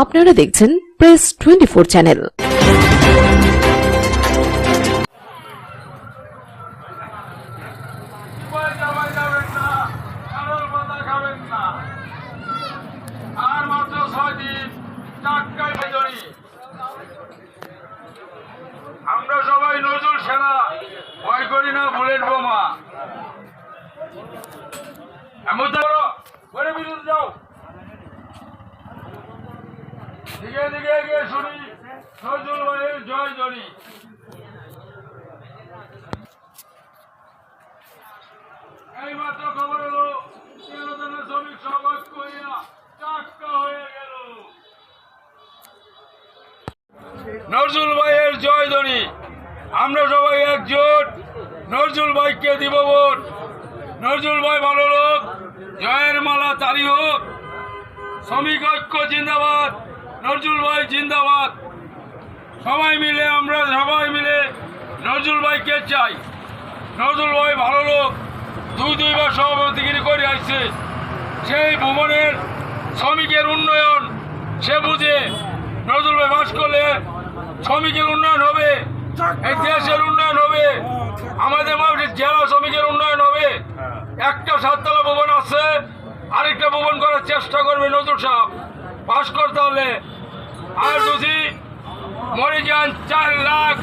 আপনারা দেখছেন press twenty four channel আমরা সবাই নজরুল সেনা, ভয় করি না বুলেট বোমা। এমন বিরুদ্ধে যাও। দিকে দিকে এগিয়ে শুনি। নজরুল ভাইয়ের জয় জনি এই মাত্র খবর এলো তেরো শ্রমিক সবাই করিয়া টাটকা হয়ে গেল। নজরুল ভাইয়ের জয় ধ্বনি আমরা সবাই একজোট। নজরুল ভাইকে দিব ভোট। নজরুল ভাই ভালো লোক। জয়ের মালা তারি হোক। শ্রমিক ঐক্য জিন্দাবাদ। নজরুল ভাই জিন্দাবাদ। সবাই মিলে, আমরা সবাই মিলে নজরুল ভাইকে চাই। নজরুল ভাই ভালো লোক। দুই দুইবার সভাপতিগিরি করে আসছে সেই ভ্রমণের শ্রমিকের উন্নয়ন, সে বুঝে নজরুল ভাই বাস করলে শ্রমিকের উন্নয়ন হবে, এই দেশের উন্নয়ন হবে, আমাদের জেলা শ্রমিকের উন্নয়ন হবে। একটা সাততলা ভবন আছে, আরেকটা ভবন করার চেষ্টা করবে নজরুল সাহেব। পাশ করতে হলে আর যদি মরে যান চার লাখ,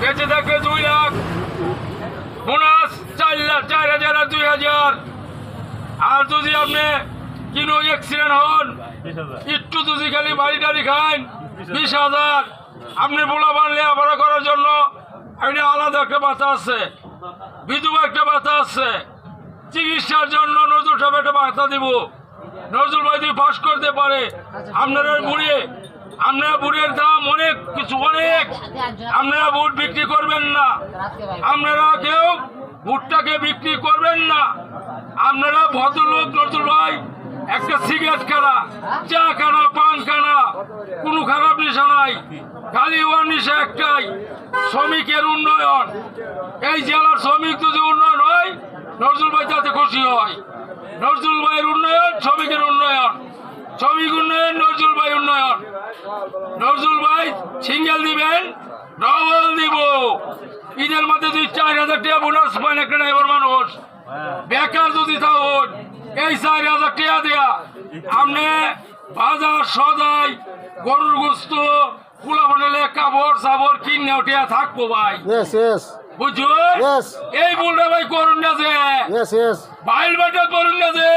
বেঁচে থাকবে দুই লাখ, বোনাস চার লাখ, চার হাজার আর দুই হাজার। আর যদি আপনি কিনো অ্যাক্সিডেন্ট হন, একটু যদি খালি বাড়ি টাড়ি খান, বিশ হাজার। আপনি বোলা বানলে আবার করার জন্য একটা আলাদা একটা বাতা আছে। বিধবা একটা বাতা আছে। চিকিৎসার জন্য নজরুল সাহেব একটা বার্তা দিব। নজরুল ভাই যদি পাশ করতে পারে, আপনারা বুড়ে আপনারা বুড়ের দাম অনেক, কিছু অনেক। আপনারা বুট বিক্রি করবেন না। আপনারা কেউ ভুট্টাকে বিক্রি করবেন না। আপনারা ভদ্রলোক, নজরুল ভাই, একটা সিগারেট খানা, চা খানা, পান খানা, কোনো খারাপ নেশা নাই। খালি ওয়ার নেশা একটাই, শ্রমিকের উন্নয়ন। এই জেলার শ্রমিক যদি উন্নয়ন হয়, নজরুল ভাই তাতে খুশি হয়। নজরুল ভাইয়ের উন্নয়ন, শ্রমিকের উন্নয়ন। শ্রমিক উন্নয়ন, নজরুল ভাই উন্নয়ন। নজরুল ভাই সিঙ্গেল দিবেন, ডবল দিব। ঈদের মধ্যে দুই চার হাজার টাকা বোনাস পান, একটা ড্রাইভার মানুষ। বেকার যদি থাকুন এই চার হাজার টাকা দেয়া আপনি বাজার সদাই গরুর গোস্ত কুলা বানালে কাপড় সাবর কিনে উঠিয়া থাকব ভাই। এই ভুলটা ভাই করুন না যে। বাইল বাটা করুন না যে।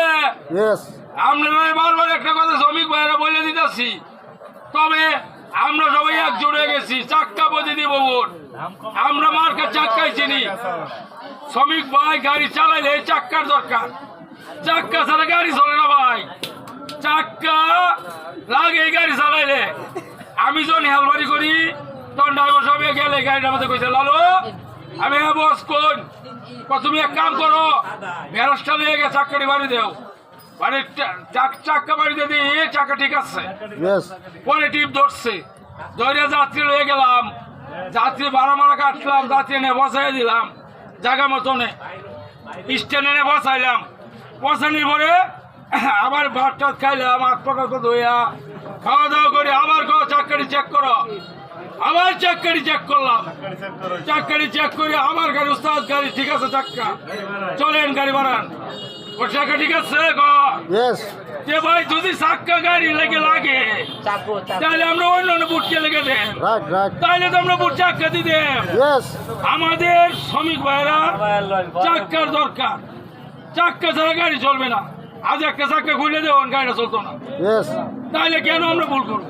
বারবার একটা কথা শ্রমিক ভাইরা বলে দিতেছি। তবে আমরা সবাই হয়ে গেছি। চাক্কা বজে দিব ভোট আমরা মার্কা চাক্কাই চিনি শ্রমিক ভাই গাড়ি চালাইলে চাক্কার দরকার। চাক্কা ছাড়া গাড়ি চলে না ভাই। চাক্কা লাগে গাড়ি চালাইলে। আমি যখন হেলবারি করি তখন ড্রাইভার সবাই গেলে গাড়িটা আমাদের কইছে লালো আমি হ্যাঁ বস কোন? তুমি এক কাম করো। বেরসটা নিয়ে গিয়ে চাক্কাটি বাড়ি দেও। চাক চাক্কা বাড়িতে দিই চাক্কা ঠিক আছে। পরে টিপ ধরছে। ধরে যাত্রী লয়ে গেলাম। যাত্রী ভাড়া মারা কাটলাম যাত্রী এনে বসাই দিলাম। জায়গা মতনে স্ট্যান্ড এনে বসাইলাম। বসানোর পরে আবার ভাত টাত খাইলাম হাত পাকা ধুইয়া। খাওয়া দাওয়া করে আবার কো চাক্কারি চেক করো। আবার চাক্কারি চেক করলাম। চাক্কারি চেক করে আমার গাড়ি উস্তাদ গাড়ি ঠিক আছে চাক্কা। চলেন গাড়ি বাড়ান ও চাক্কা ঠিক আছে যে ভাই যদি চাক্কা গাড়ি লেগে লাগে তাহলে আমরা অন্য অন্য বুটকে লেগে দেন। Right, right. তাহলে তো আমরা বুট চাক্কা Yes, আমাদের শ্রমিক ভাইরা চাক্কার দরকার। চাক্কা ছাড়া গাড়ি চলবে না। আজ একটা চাক্কা খুলে দেবেন গাড়িটা চলতো না। Yes, তাহলে কেন আমরা ভুল করব?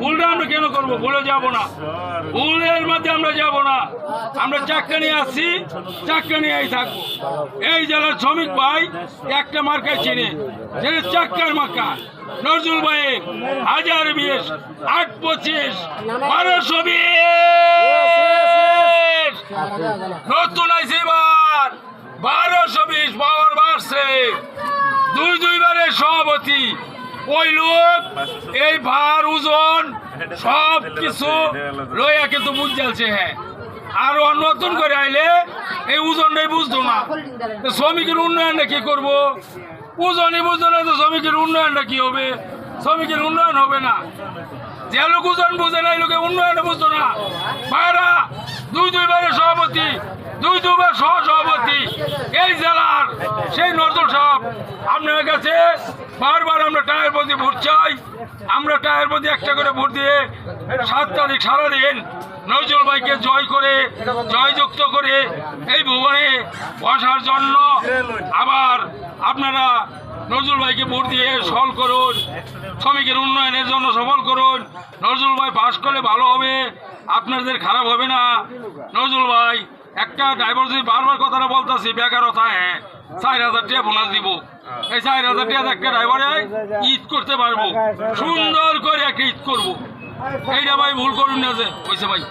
ভুলটা আমরা কেন করব? ভুলে যাব না। ভুলের মধ্যে আমরা যাব না। আমরা চাক্কা নিয়ে আসছি চাক্কা নিয়েই থাকব। এই জেলার শ্রমিক ভাই একটা মার্কায় চিনে। যেটা চাক্কার মার্কা। নজরুল ভাই হাজার বিশ, আট পঁচিশ, বারোশো বিশ। নতুন আইছে এবার। বারোশো বিশ, পাওয়ার বাড়ছে। দুই দুইবারের সভাপতি। ওই লোক, এই ভার, ওজন, সব কিছু লইয়া কিন্তু বুঝ জ্বালছে হ্যাঁ। আর নতুন করে আইলে এই ওজনটাই বুঝতো না। শ্রমিকের উন্নয়নটা কি করব? ওজনই বুঝতো না, তো শ্রমিকের উন্নয়নটা কি হবে? শ্রমিকের উন্নয়ন হবে না। যে লোক উজন বুঝে না এই লোকে উন্নয়ন বুঝতো না। ভাইরা দুই দুইবারের সভাপতি, দুই দুইবার সহ সভাপতি এই জেলার সেই নজরুল সাহেব, আপনার কাছে বারবার আমরা টায়ার প্রতি ভোট চাই। আমরা টায়ার প্রতি একটা করে ভোট দিয়ে সাত তারিখ সারাদিন নজরুল ভাইকে জয় করে, জয়যুক্ত করে এই ভুবনে বসার জন্য আবার আপনারা নজরুল ভাইকে ভোট দিয়ে সফল করুন। শ্রমিকের উন্নয়নের জন্য সফল করুন। নজরুল ভাই পাস করলে ভালো হবে। আপনাদের খারাপ হবে না। নজরুল ভাই, একটা ড্রাইভার বারবার কথাটা বলতেছি বেকারতা হ্যাঁ চার হাজার টাকা বোনাস দিব। এই চার হাজার টাকা একটা ড্রাইভারে ঈদ করতে পারব। সুন্দর করে একটা ঈদ করব। এইটা ভাই ভুল করুন না যে কইছে ভাই।